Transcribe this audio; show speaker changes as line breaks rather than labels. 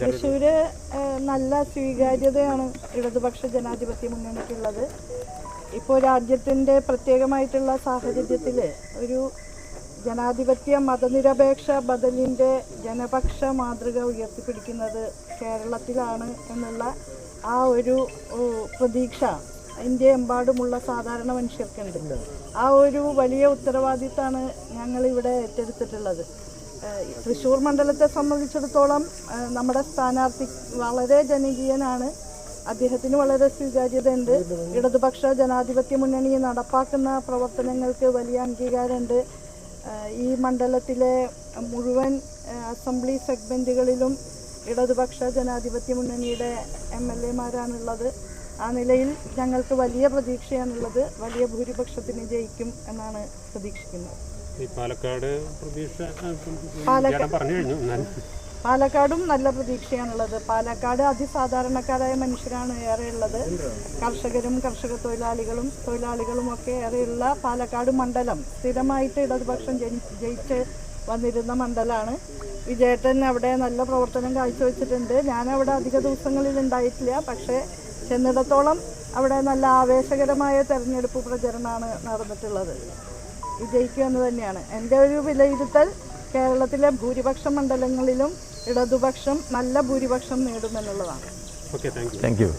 തൃശ്ശൂര് നല്ല സ്വീകാര്യതയാണ് ഇടതുപക്ഷ ജനാധിപത്യ മുന്നണിക്കുള്ളത്. ഇപ്പോൾ രാജ്യത്തിന്റെ പ്രത്യേകമായിട്ടുള്ള സാഹചര്യത്തിൽ ഒരു ജനാധിപത്യ മതനിരപേക്ഷ ബദലിന്റെ ജനപക്ഷ മാതൃക ഉയർത്തിപ്പിടിക്കുന്നത് കേരളത്തിലാണ് എന്നുള്ള ആ ഒരു പ്രതീക്ഷ ഇന്ത്യ എമ്പാടുമുള്ള സാധാരണ മനുഷ്യർക്കുണ്ട്. ആ ഒരു വലിയ ഉത്തരവാദിത്തമാണ് ഞങ്ങളിവിടെ ഏറ്റെടുത്തിട്ടുള്ളത്. തൃശ്ശൂർ മണ്ഡലത്തെ സംബന്ധിച്ചിടത്തോളം നമ്മുടെ സ്ഥാനാർത്ഥി വളരെ ജനകീയനാണ്. അദ്ദേഹത്തിന് വളരെ സ്വീകാര്യതയുണ്ട്. ഇടതുപക്ഷ ജനാധിപത്യ മുന്നണി നടപ്പാക്കുന്ന പ്രവർത്തനങ്ങൾക്ക് വലിയ അംഗീകാരമുണ്ട്. ഈ മണ്ഡലത്തിലെ മുഴുവൻ അസംബ്ലി സെഗ്മെന്റുകളിലും ഇടതുപക്ഷ ജനാധിപത്യ മുന്നണിയുടെ എം എൽ എമാരാണുള്ളത്. ആ നിലയിൽ ഞങ്ങൾക്ക് വലിയ പ്രതീക്ഷയാണുള്ളത്. വലിയ ഭൂരിപക്ഷത്തിന് ജയിക്കും എന്നാണ് പ്രതീക്ഷിക്കുന്നത്.
ഈ പാലക്കാട് പ്രതീക്ഷ പറഞ്ഞു കഴിഞ്ഞു
പാലക്കാടും നല്ല പ്രതീക്ഷയാണുള്ളത്. പാലക്കാട് അതിസാധാരണക്കാരായ മനുഷ്യരാണ് ഏറെയുള്ളത്. കർഷകരും കർഷക തൊഴിലാളികളും തൊഴിലാളികളും ഒക്കെ ഏറെയുള്ള പാലക്കാട് മണ്ഡലം. സ്ഥിരമായിട്ട് ഇടതുപക്ഷം ജയിച്ച് വന്നിരുന്ന മണ്ഡലമാണ് വിജയേട്ടൻ അവിടെ നല്ല പ്രവർത്തനം കാഴ്ചവെച്ചിട്ടുണ്ട്. ഞാനവിടെ അധിക ദിവസങ്ങളിൽ ഉണ്ടായിട്ടില്ല. പക്ഷേ ചെന്നിടത്തോളം അവിടെ നല്ല ആവേശകരമായ തെരഞ്ഞെടുപ്പ് പ്രചരണമാണ് നടന്നിട്ടുള്ളത്. വിജയിക്കുക എന്ന് തന്നെയാണ്. എന്റെ ഒരു വിലയിരുത്തൽ കേരളത്തിലെ ഭൂരിപക്ഷ മണ്ഡലങ്ങളിലും ഇടതുപക്ഷം നല്ല ഭൂരിപക്ഷം നേടുമെന്നുള്ളതാണ്.
Okay thank you
thank you